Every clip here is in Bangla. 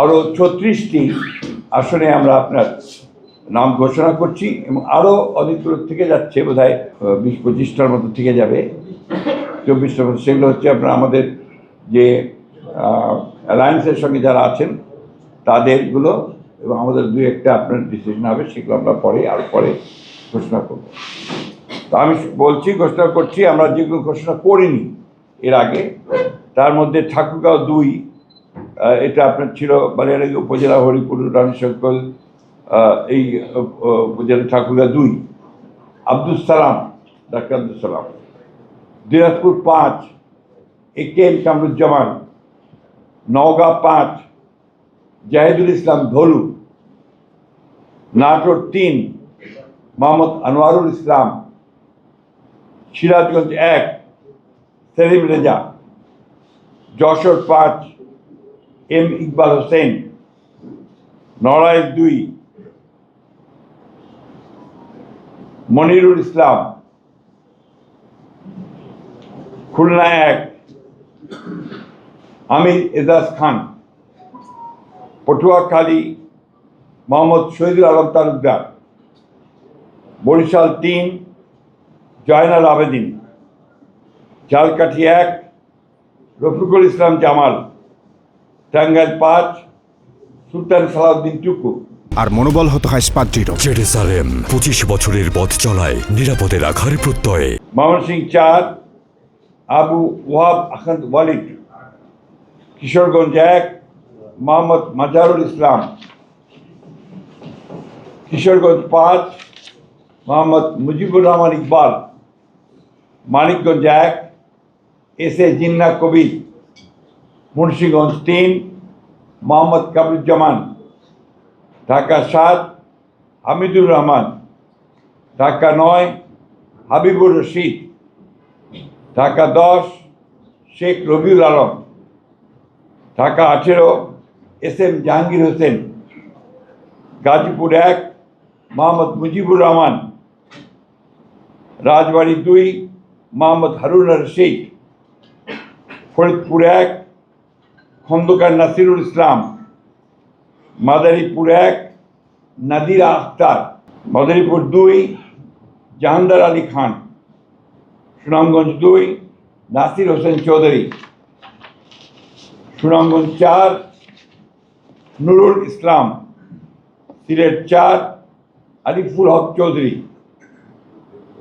আরও ছত্রিশটি আসনে আমরা আপনার নাম ঘোষণা করছি এবং আরও অনেকগুলো থেকে যাচ্ছে বোধ হয় বিশ পঁচিশটার মতো থেকে যাবে। চব্বিশটার মতো। সেগুলো হচ্ছে আপনার আমাদের যে অ্যালায়েন্সের সঙ্গে যারা আছেন, তাদেরগুলো এবং আমাদের দু একটা আপনার ডিসিশন হবে, সেগুলো আমরা পরে, আর পরে ঘোষণা করব। তো আমি বলছি, ঘোষণা করছি, আমরা যেগুলো ঘোষণা করিনি এর আগে, তার মধ্যে ঠাকুরগাঁও দুই এটা আপনার ছিল বালিয়াড়ি উপজেলা হরিপুর রানীশঙ্কল এই উপজেলা ঠাকুরগাঁও দুই। আব্দুল সালাম, ডাক্তার আব্দুল সালাম। দিনাজপুর পাঁচ, A K M Kamruzzaman. Naogaon পাঁচ, জাহিদুল ইসলাম ধলু। নাটোর তিন, মোহাম্মদ আনোয়ারুল ইসলাম। সিরাজগঞ্জ এক, সেলিম রেজা। যশোর পাঁচ এম ইকবাল হোসেন, নড়াইল দুই, মনিরুল ইসলাম, খুলনা এক, আমির এজাজ খান, পটুয়াখালী, মোহাম্মদ শহীদুল আলম তালুকদার, বরিশাল তিন, জয়নাল আবেদিন, ঝালকাঠি এক, রফিকুল ইসলাম জামাল। টাঙ্গাইল পাঁচ সুলতান সালাউদ্দিন টুকু। আর মনোবল হতে হয় স্পাত জেরুসালেম পঁচিশ বছরের পথ চলায় নিরাপদে রাখার প্রত্যয়ে। ময়মনসিং চার আবু ওয়াব আখান্দ ওয়ালিদ কিশোরগঞ্জ এক মোহাম্মদ মাজারুল ইসলাম। কিশোরগঞ্জ পাঁচ মোহাম্মদ মুজিবুর রহমান ইকবাল। মানিকগঞ্জ এক এস এ জিন্না কবির। মুন্সীগঞ্জ তিন, মোহাম্মদ কাবরুজ্জামান, ঢাকা সাত, হামিদুর রহমান, ঢাকা নয়, হাবিবুর রশিদ, ঢাকা দশ, শেখ রবিউল আলম, ঢাকা আঠেরো, এস এম জাহাঙ্গীর হোসেন, গাজীপুর এক, মোহাম্মদ মুজিবুর রহমান, রাজবাড়ী দুই, মোহাম্মদ হারুন রশিদ, ফরিদপুর এক খন্দকার নাসিরুল ইসলাম, মাদারীপুর এক, নাদিরা আখতার, মাদারীপুর দুই, জাহানদার আলী খান, সুনামগঞ্জ দুই, নাসির হোসেন চৌধুরী। সুনামগঞ্জ চার, নুরুল ইসলাম, সিলেট চার আলিফুল হক চৌধুরী।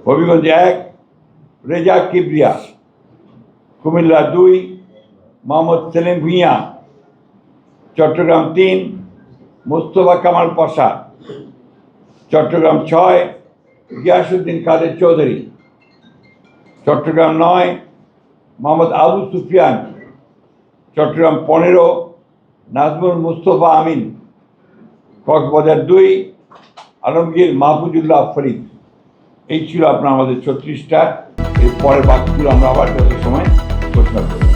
হবিগঞ্জ এক, রেজা কিবরিয়া, কুমিল্লা দুই মোহাম্মদ সেলিম ভুঁইয়া, চট্টগ্রাম তিন, মোস্তফা কামাল পশা চট্টগ্রাম ছয় গিয়াসুদ্দিন কাদের চৌধুরী, চট্টগ্রাম নয়, মোহাম্মদ আবু সুফিয়ান, চট্টগ্রাম পনেরো, নাজমুল মুস্তফা আমিন, কক্সবাজার দুই, আলমগীর মাহফুজুল্লাহ ফরিদ। এই ছিল আপনার আমাদের ছত্রিশটা। এর পরের বাকিগুলো আমরা আবার যত সময় ঘোষণা করব।